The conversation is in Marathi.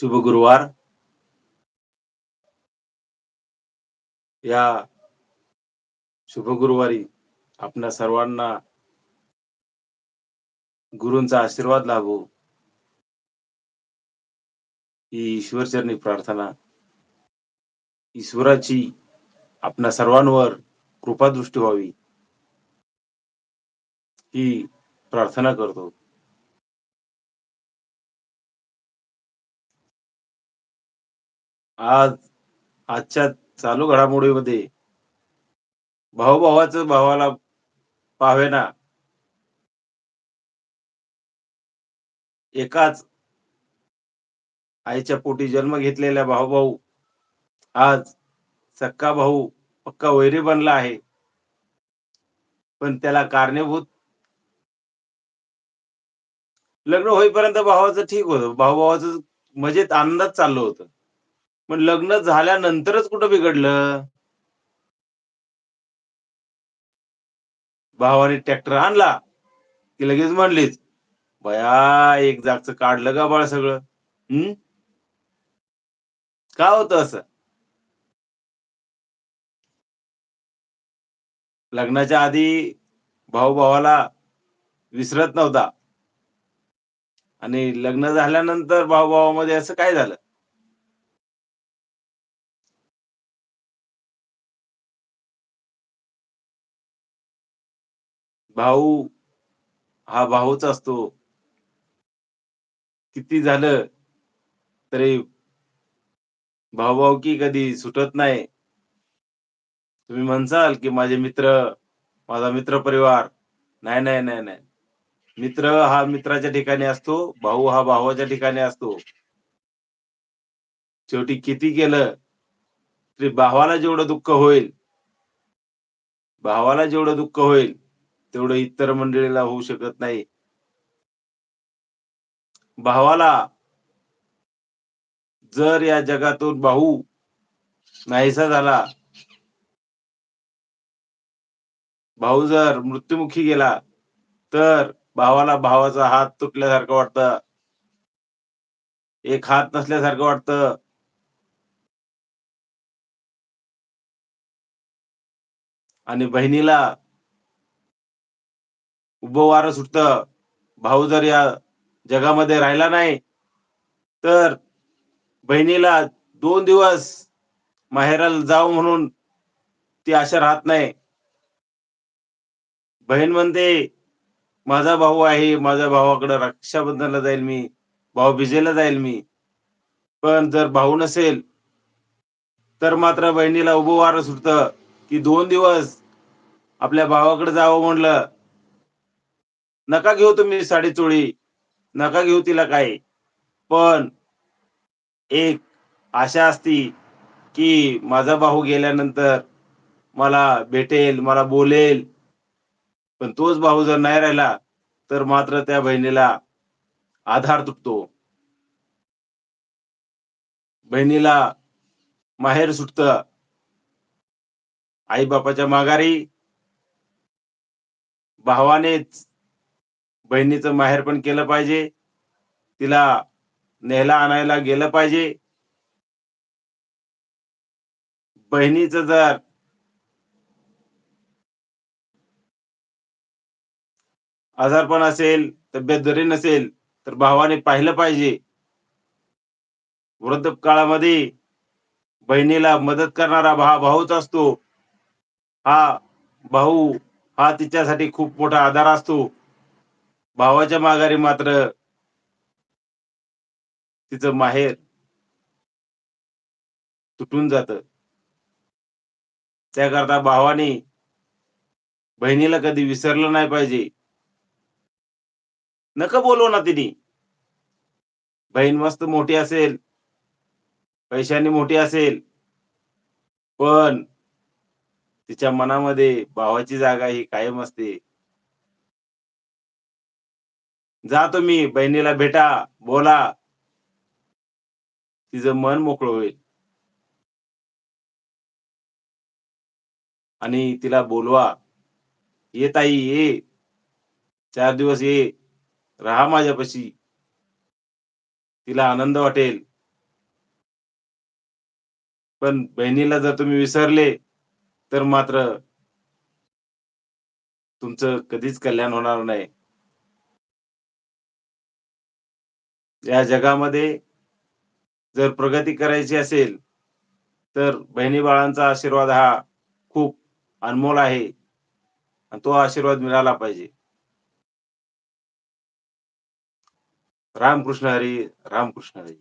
शुभ गुरुवार. या शुभ गुरुवारी आपल्या सर्वांना गुरूंचा आशीर्वाद लाभो. ही ईश्वरचरणी प्रार्थना. ईश्वराची आपल्या सर्वांवर कृपादृष्टी व्हावी. ही प्रार्थना करतो. आज आजच्या चालू घडामोडीमध्ये भाऊभावाच भावाला पाहावेना. एकाच आईच्या पोटी जन्म घेतलेल्या भाऊ आज सक्का भाऊ पक्का वैरी बनला आहे. पण त्याला कारणीभूत लग्न होईपर्यंत भावाचं ठीक होतं. भाऊभावाचं मजेत आनंदात चाललं होतं. पण लग्न झाल्यानंतरच कुठं बिघडलं? भावाने ट्रॅक्टर आणला. की लगेच म्हणलीच बया एक जागचं काढलं का बाळ सगळं? हम्म का होत असं? लग्नाच्या आधी भाऊ भावाला विसरत नव्हता. आणि लग्न झाल्यानंतर भाऊ भावामध्ये असं काय झालं? भाऊ हा भाऊच असतो. किती झालं तरी भाऊ की कधी सुटत नाही. तुम्ही म्हणसाल की माझे मित्र माझा मित्र परिवार. नाही नाही नाही नाही. मित्र हा मित्राच्या ठिकाणी असतो भाऊ हा भावाच्या ठिकाणी असतो. शेवटी किती केलं तरी भावाला जेवढं दुःख होईल भावाला जेवढं दुःख होईल तेवढं इतर मंडळीला होऊ शकत नाही. भावाला जर या जगातून भाऊ नाहीसा झाला भाऊ जर मृत्युमुखी गेला तर भावाला भावाचा हात तुटल्यासारखं वाटतं. एक हात नसल्यासारखं वाटतं. आणि बहिणीला उभं वारं सुटत. भाऊ जर या जगामध्ये राहिला नाही तर बहिणीला दोन दिवस माहेराला जाऊ म्हणून ती आशा राहत नाही. बहीण म्हणते माझा भाऊ आहे माझ्या भावाकडे रक्षाबंधनला जाईल मी भाऊ बिजेला जाईल मी. पण जर भाऊ नसेल तर मात्र बहिणीला उभं वारं सुटतं की दोन दिवस आपल्या भावाकडे जावं म्हणलं नका घेऊ तुम्ही साडी चोळी. नका घेऊ तिला काय पण एक आशा असती की माझा भाऊ गेल्यानंतर मला भेटेल मला बोलेल. पण तोच भाऊ जर नाही राहिला तर मात्र त्या बहिणीला आधार तुटतो. बहिणीला माहेर सुटत. आई बापाच्या माघारी भावानेच बहिणीचं माहेर पण केलं पाहिजे. तिला नेहला आणायला गेलं पाहिजे. बहिणीचं जर आजारपण असेल तब्येत जरी नसेल तर भावाने पाहिलं पाहिजे. वृद्ध काळामध्ये बहिणीला मदत करणारा हा भाऊच असतो. हा भाऊ हा तिच्यासाठी खूप मोठा आधार असतो. भावाच्या माघारी मात्र तिचं माहेर तुटून जात. त्याकरता भावाने बहिणीला कधी विसरलं नाही पाहिजे. नका बोलव ना तिने. बहीण मस्त मोठी असेल पैशाने मोठी असेल पण तिच्या मनामध्ये भावाची जागा ही कायम असते. जा तुम्ही बहिणीला भेटा बोला. तिचं मन मोकळं होईल. आणि तिला बोलवा ये ताई ये. चार दिवस ये. राहा माझ्यापाशी. तिला आनंद वाटेल. पण बहिणीला जर तुम्ही विसरले तर मात्र तुमचं कधीच कल्याण होणार नाही. या जगामध्ये जर प्रगती करायची असेल तर बहिणी-बाळांचा आशीर्वाद हा खूप अनमोल आहे. आणि तो आशीर्वाद मिळाला पाहिजे. रामकृष्ण हरी, रामकृष्ण हरी.